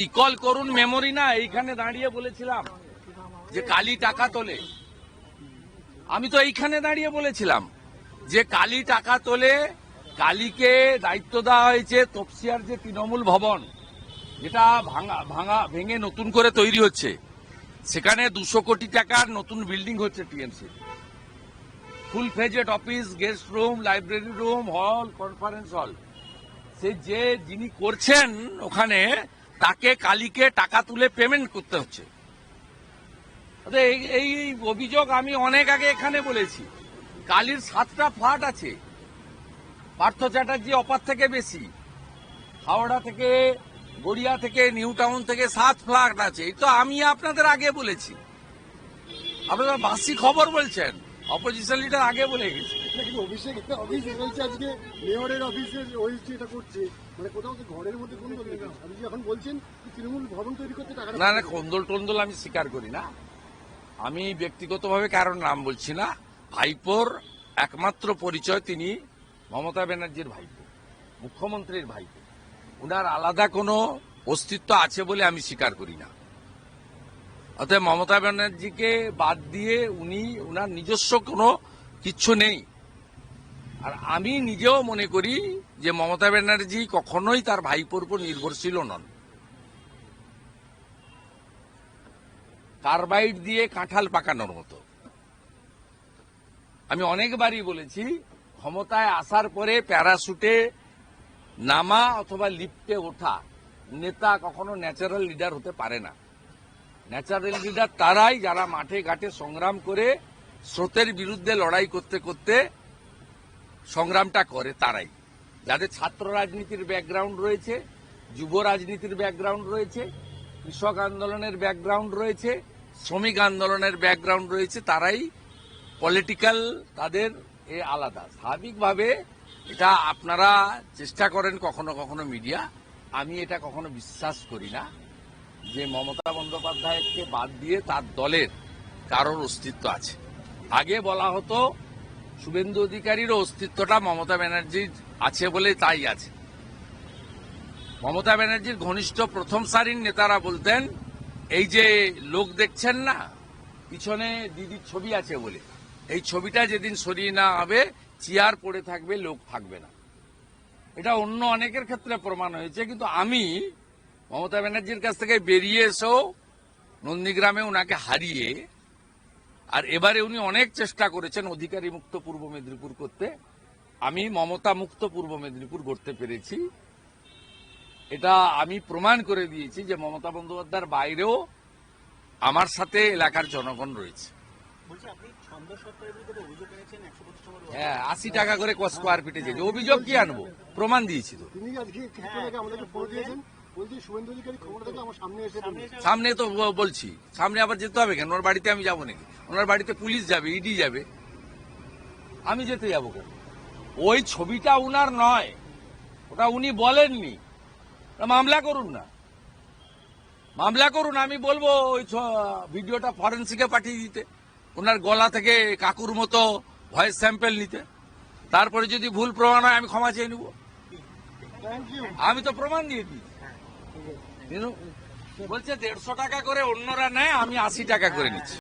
Recall করুন memory না, এইখানে দাঁড়িয়ে বলেছিলাম যে কালি টাকা তোলে। আমি তো এইখানে দাঁড়িয়ে বলেছিলাম যে কালি টাকা তোলে, কালীকে দায়িত্ব দেওয়া হয়েছে তপসিয়ার যে তৃণমূল ভবন, যেটা ভাঙা ভাঙা, ভেঙে নতুন করে তৈরি হচ্ছে। সেখানে দুশো কোটি টাকার নতুন বিল্ডিং হচ্ছে TMC. Full ফেজেড office guest room library room hall conference hall সে যে যিনি করছেন ওখানে তাকে কালীকে টাকা তুলে পেমেন্ট করতে হচ্ছে। এই এই অভিযোগ আমি অনেক আগে এখানে বলেছি। কালীর সাতটা ফ্ল্যাট আছে। পার্থ চ্যাটার্জি অপার থেকে বেশি। হাওড়া থেকে, গড়িয়া থেকে, নিউ টাউন থেকে সাত ফ্ল্যাট আছে। এই তো আমি আপনাদের আগে বলেছি। আপনারা বাসি খবর বলছেন। অপোজিশন লিডার আগে বলে গেছে। অভিষেক অফিস বলছে আজকে মেয়রের অফিসের ওইটি এটা করছে। মানে কোথাও তো ঘরের মধ্যে কোন আপনি এখন বলছেন তৃণমূল ভবন তৈরি করতে টাকা না না কন্দল টন্দল আমি স্বীকার করি না। আমি ব্যক্তিগতভাবে কারণ নাম বলছি না। ভাইপোর একমাত্র পরিচয় তিনি মমতা ব্যানার্জির ভাইপো মুখ্যমন্ত্রীর ভাইপো। উনার আলাদা কোনো অস্তিত্ব আছে বলে আমি স্বীকার করি না। অতএব মমতা ব্যানার্জিকে বাদ দিয়ে উনি উনার নিজস্ব কোনো কিচ্ছু নেই। আর আমি নিজেও মনে করি যে মমতা ব্যানার্জি কখনোই তার ভাইপোর উপর নির্ভরশীল নন। কার্বাইড দিয়ে কাঁঠাল পাকানোর মতো। আমি অনেকবারই বলেছি, ক্ষমতায় আসার পরে প্যারাশুটে নামা অথবা লিফটে ওঠা নেতা কখনো ন্যাচারাল লিডার হতে পারে না। ন্যাচারাল লিডার তারাই যারা মাঠে ঘাটে সংগ্রাম করে স্রোতের বিরুদ্ধে লড়াই করতে করতে সংগ্রামটা করে তারাই। যাদের ছাত্র রাজনীতির ব্যাকগ্রাউন্ড রয়েছে, যুব রাজনীতির ব্যাকগ্রাউন্ড রয়েছে, কৃষক আন্দোলনের ব্যাকগ্রাউন্ড রয়েছে, শ্রমিক আন্দোলনের ব্যাকগ্রাউন্ড রয়েছে, তারাই পলিটিক্যাল তাদের এ আলাদা। স্বাভাবিকভাবে এটা আপনারা চেষ্টা করেন কখনো কখনো মিডিয়া আমি এটা কখনো বিশ্বাস করি না। যে মমতা বন্দ্যোপাধ্যায়কে বাদ দিয়ে তার দলের কারোর অস্তিত্ব আছে। আগে বলা হতো, শুভেন্দু অধিকারীর অস্তিত্বটা মমতা ব্যানার্জির আছে বলে তাই আছে। মমতা ব্যানার্জির ঘনিষ্ঠ প্রথম সারির নেতারা বলতেন, এই যে লোক দেখছেন না, পিছনে দিদির ছবি আছে বলে। এই ছবিটা যেদিন সরিয়ে না হবে, চেয়ার পড়ে থাকবে, লোক থাকবে না। এটা অন্য অনেকের ক্ষেত্রে প্রমাণ হয়েছে, কিন্তু আমি মমতা ব্যানার্জির কাছ থেকে বেরিয়ে এসেও নন্দীগ্রামে ওনাকে হারিয়ে আর এবারে উনি অনেক চেষ্টা করেছেন অধিকারী মুক্ত পূর্ব মেদিনীপুর করতে। আমি মমতা মুক্ত পূর্ব মেদিনীপুর করতে পেরেছি। এটা আমি প্রমাণ করে দিয়েছি যে মমতা বন্দ্যোপাধ্যায়ের বাইরেও আমার সাথে এলাকার জনগণ রয়েছে। হ্যাঁ আশি টাকা করে স্কোয়ার ফিটে চেয়েছে অভিযোগ কি আনব? প্রমাণ দিয়েছি তো। সামনে তো বলছি। সামনে আবার যেতে হবে কেন? ওনার বাড়িতে আমি যাব নাকি? ওনার বাড়িতে পুলিশ যাবে ইডি যাবে। আমি যেতে যাব কেন? ওই ছবিটা উনার নয়। ওটা উনি বলেননি। মামলা করুন না। মামলা করুন, আমি বলব ওই ভিডিওটা ফরেন্সিকে পাঠিয়ে দিতে। ওনার গলা থেকে কাকুর মতো ভয়েস স্যাম্পেল নিতে। তারপরে যদি ভুল প্রমাণ হয়, আমি ক্ষমা চেয়ে নেব। আমি তো প্রমাণ দিয়ে দিই। বলছে দেড়শো টাকা করে অন্যরা নেয় আমি আশি টাকা করে নিচ্ছি।